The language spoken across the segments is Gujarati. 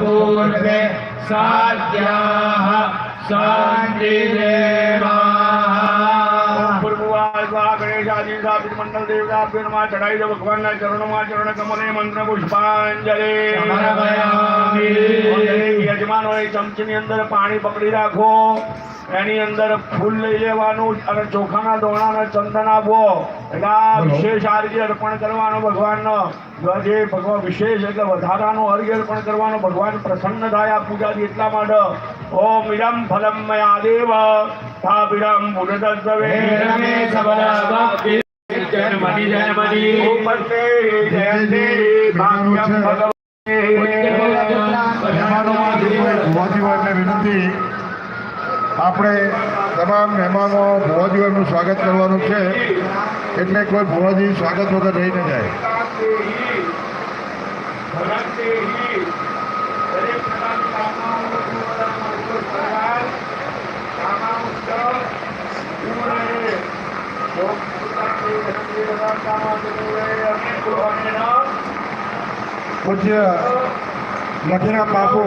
पूर्वे साध्याः शान्तिदेवाः મંડળ દેવતા ચડાઈ દો ભગવાનના ચરણોમાં ચરણ કમલે મંત્ર પુષ્પાંજલિ યજમાનોએ ચમચીની અંદર પાણી પકડી રાખો. એની અંદર ફૂલ લઈ લેવાનું અને ચોખાના દોણાને ચંદન આપો. એટલે આ વિશેષ આર્ય અર્પણ કરવાનો ભગવાનનો. જે ભગવાન વિશેષ એટલે વધારાનો અર્ઘ્ય અર્પણ કરવાનો ભગવાન પ્રસન્ન થાય આ પૂજાથી એટલા માટે. ઓમ ઇરમ ફલમ મયા દેવ. સ્થાપિરમ પુનદસ્વે રમે સબલા જન્મની ઉપસ્તે જયંતે ભાગ્યમ મહેમાનોમાં વિનંતી આપણે તમામ મહેમાનો ભુવાજીભાઈનું સ્વાગત કરવાનું છે. એટલે કોઈ ભુવાજી સ્વાગત વગર રહી ન જાય. પૂજ્ય લખીના બાપુ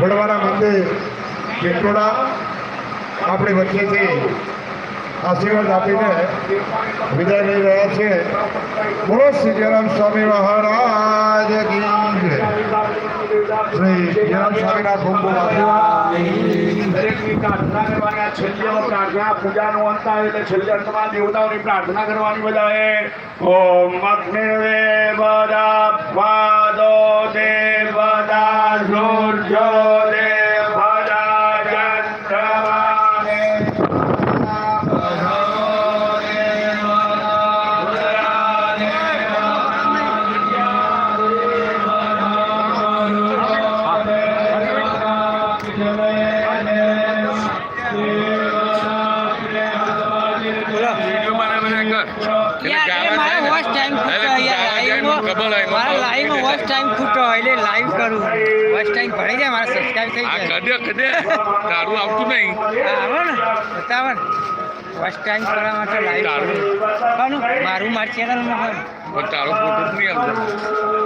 વડવાના મંદિર કેટોડા આપણી વચ્ચેથી આશીર્વાદ આપીને વિદાય લઈ રહ્યા છે. બોલો જયરામ સ્વામી મહારાજ શ્રી જયરામ સ્વામીના ખૂબ ખૂબ દરેકની પ્રાર્થના કરવાની, આ છેલ્લે પ્રાર્થના પૂજાનો અંત આવે એટલે છેલ્લે અંતમાં દેવતાઓની પ્રાર્થના કરવાની બધાએ. ઓમ અગ્નિર્દેવદા વાદો દેવદા સૂર્યો દેવદા વોચ ટાઈમ લાઈવ યાર લાઈવમાં મારા લાઈવનો ફર્સ્ટ ટાઈમ ખૂટો એટલે લાઈવ કરું. ફર્સ્ટ ટાઈમ ભણી જાય મારા સબસ્ક્રાઇબ થઈ જાય. કદે કદે તારું આવતું નહીં. આવો ને બતાવો ને. વોચ ટાઈમ કરવા માટે લાઈવ કરું. મારું મારી ચેનલમાં હોય પણ તારો ફોટો નહીં આવતો.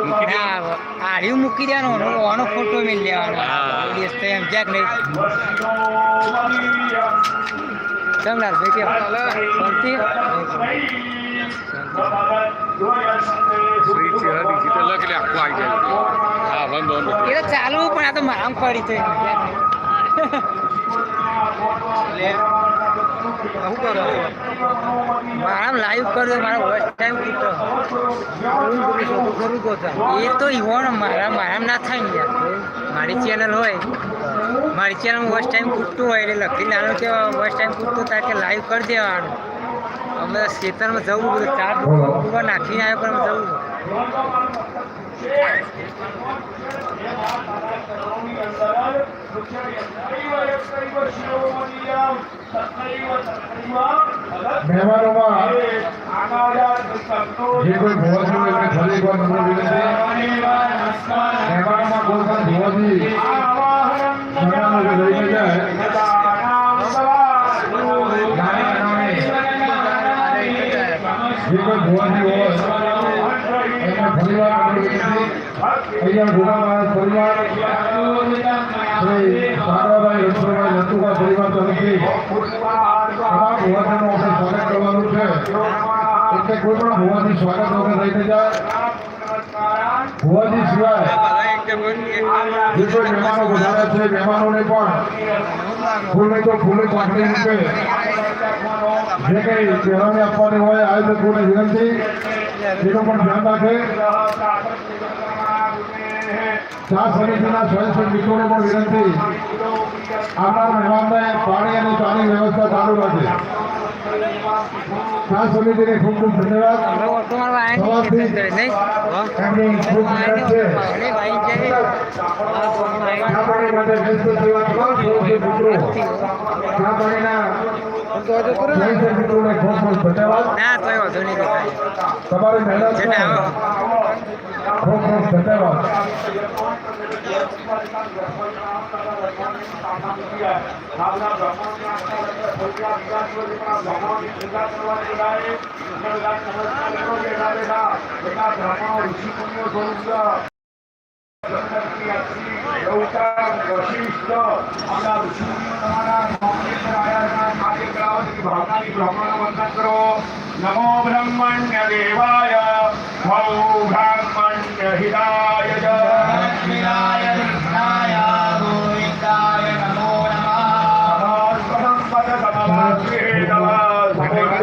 મૂકી દે. ના મૂકી દેવાનો ઓનો ઓનો ફોટો મેળ લેવાનો દિવસ તો એમ જ્યાંક નહીં. ચમલાલ ભાઈ કેમ? શાંતિ? શ્રી ચેહરા ડિજિટલ એટલે આખું આવી જાય હા વાંધો વાંધો એ તો ચાલુ પણ આ તો મારામ પડી છે મારા લાઈવ કર્યો મારા વોચ ટાઈમ કીધો. એ તો ઈવોન મારા મારા ના થાય ને મારી ચેનલ હોય. મારી ચેનલમાં વોચ ટાઈમ ખૂટતું હોય એટલે લખી નાનું કે વર્સ્ટ ટાઈમ ખૂટતું થાય કે લાઈવ કરી દેવાનું. અમે ખેતરમાં જવું બધું ચાર ડૂબા નાખીને આવ્યો પણ જવું મહેમાનોમાં જે કોઈ ભુવાજી હોય એમને ફરી એકવાર નમ્ર વિનંતી મહેમાનોમાં કોઈ પણ ભુવાજી મહેમાનો જો રહીને જાય નાની નાની જે કોઈ ભુવાજી હોય ફરીવાર અહીંયા ભોગા મહારાજ પરિવાર શ્રી પરિવાર ભુવાજીનું આપણે સ્વાગત કરવાનું છે. એટલે કોઈ પણ ભુવાજી સ્વાગત વગર રહીને જાય ભુવાજી સિવાય જે કોઈ વધારે છે મહેમાનોને પણ ફૂલે તો ફૂલે પાકડી મૂકે જે કંઈ પહેરવાની આપવાની હોય આયોજકોને વિનંતી એનું પણ ધ્યાન રાખે ચા સમિતિના સ્વયંસેવક મિત્રોને પણ વિનંતી. આવનાર પાણી અને ચાની વ્યવસ્થા ચાલુ રાખે. ચા સમિતિને ખૂબ ખૂબ ધન્યવાદ. તમારી મહેનત ખૂબ ખૂબ ધન્યવાદ. માતા પિતા ભાવના બ્રાહ્મણોની આસ્થા લગતા ભોજ્યા વિકાસવતી પણ આ બ્રાહ્મણોની પૂજા કરવાની બધાએ અને બધા નમસ્કાર કરો બેઠા બેઠા બધા બ્રાહ્મણો ઋષિ મુનિઓ સ્વરૂપ છે. ગૌતમ, વશિષ્ઠ, આપણા ઋષિમુનિઓ તમારા નોકરી પર આવ્યા હતા. માટે કરાવતી ભાવનાની બ્રાહ્મણો વંદન કરો નમો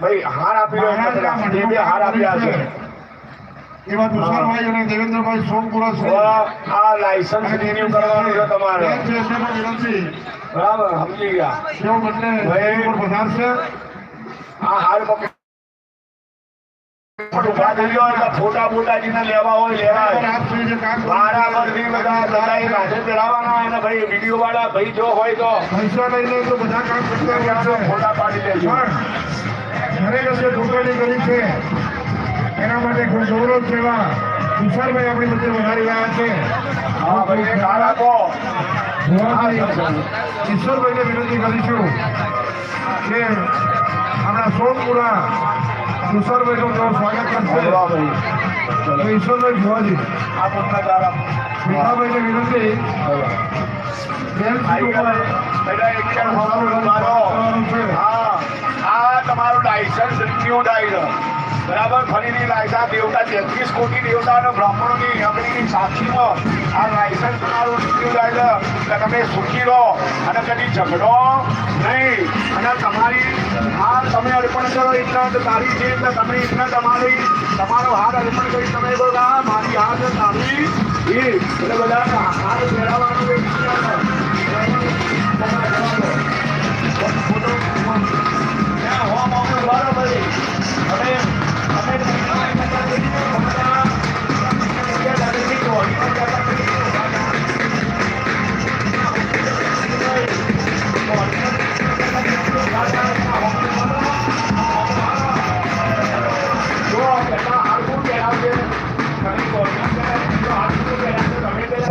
ભાઈ હાર આપી બે હાર આપ્યા છે. એવા તુષારભાઈ અને દેવેન્દ્રભાઈ સોમપુરા તો આ લાયસન્સ રિન્યુ કરવાનું છે તમારે. બરાબર સમજી ગયા. ભાઈ. ઉપર પધારશે. આ હાર પકડી પણ મોટા થઈ ગયો એટલે ફોટા બોટાજીને લેવા હોય લેવા કામ કરો બધા બધા એ રાધે ચડાવવાના અને ભાઈ વીડિયો વાળા ભાઈ જો હોય તો પૈસા લઈને તો બધા કામ કરતા ફોટા પાડી લેજો. ખરેખર જે ચૂંટણી કરી છે એના માટે ખૂબ ગૌરવ એવા તુષારભાઈ આપણી વચ્ચે વધારી રહ્યા છે. હા ભાઈ એક હાર આપો. ઈશ્વરભાઈને વિનંતી કરીશું કે આપણા સોમપુરા તુષારભાઈનું નું સ્વાગત કરશે ઈશ્વરભાઈ ભુવાજી મીઠાભાઈ ને વિનંતી તમારો. લાયસન્સ રિન્યુ થાય બરાબર ફરીની લાયસન્સ દેવતા તેત્રીસ કોટી દેવતા અને બ્રાહ્મણોની અગ્નિની સાક્ષીમાં આ લાયસન્સ તમારું રિન્યુ જાય એટલે તમે સુખી રહો અને કદી ઝઘડો નહીં. અને તમારી હાર તમે અર્પણ કરો એટલે તારી છે એટલે તમે એટલે તમારી તમારો હાર અર્પણ કરી તમે બધા, મારી હાર સારી એ એટલે બધા હાર ફેરવવાનું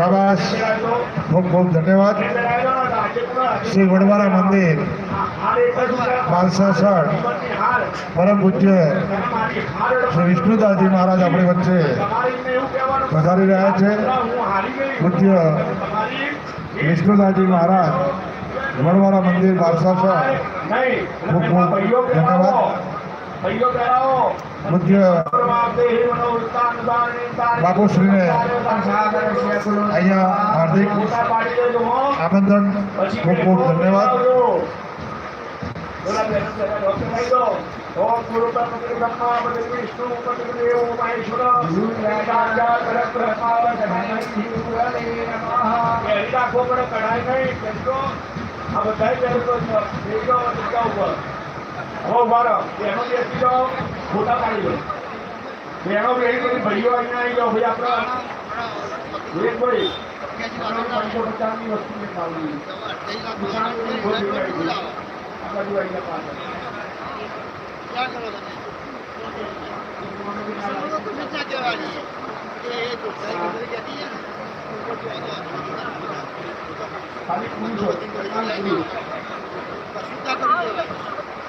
શાબાશ ખૂબ ખૂબ ધન્યવાદ. શ્રી વડવારા મંદિર. બાલસાસણ. પરમ પૂજ્ય શ્રી વિષ્ણુદાસજી મહારાજ આપણી વચ્ચે વધારી રહ્યા છે. પૂજ્ય વિષ્ણુદાસજી મહારાજ, વડવારા મંદિર, બાલસાસણ. ખૂબ ખૂબ ધન્યવાદ. પૂજ્ય બાપુશ્રીને અહીંયા હાર્દિક આમંત્રણ ખૂબ ખૂબ ધન્યવાદ. પાડી બેનો બધી ભાઈઓ અહીંયા આવી જાઓ વસ્તુ મેં ખાવી દુકાન બધી ખોટી આવી ગઈ. આ બાજુ આવી પાછળ. ખાલી પૂછો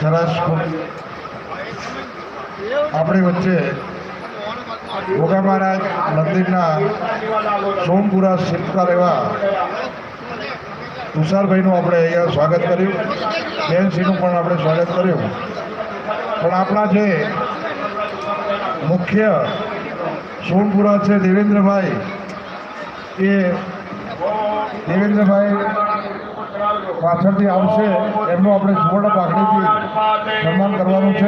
સરસ આપણી વચ્ચે ભોગા મહારાજ મંદિરના સોમપુરા શિલ્પકાર એવા તુષારભાઈનું આપણે અહીંયા સ્વાગત કર્યું. બેનસીનું પણ આપણે સ્વાગત કર્યું. પણ આપણા જે મુખ્ય સોમપુરા છે દેવેન્દ્રભાઈ, એ દેવેન્દ્રભાઈ પાછળથી આવશે. એમનું આપણે સુવર્ણ પાઘડીથી સન્માન કરવાનું છે.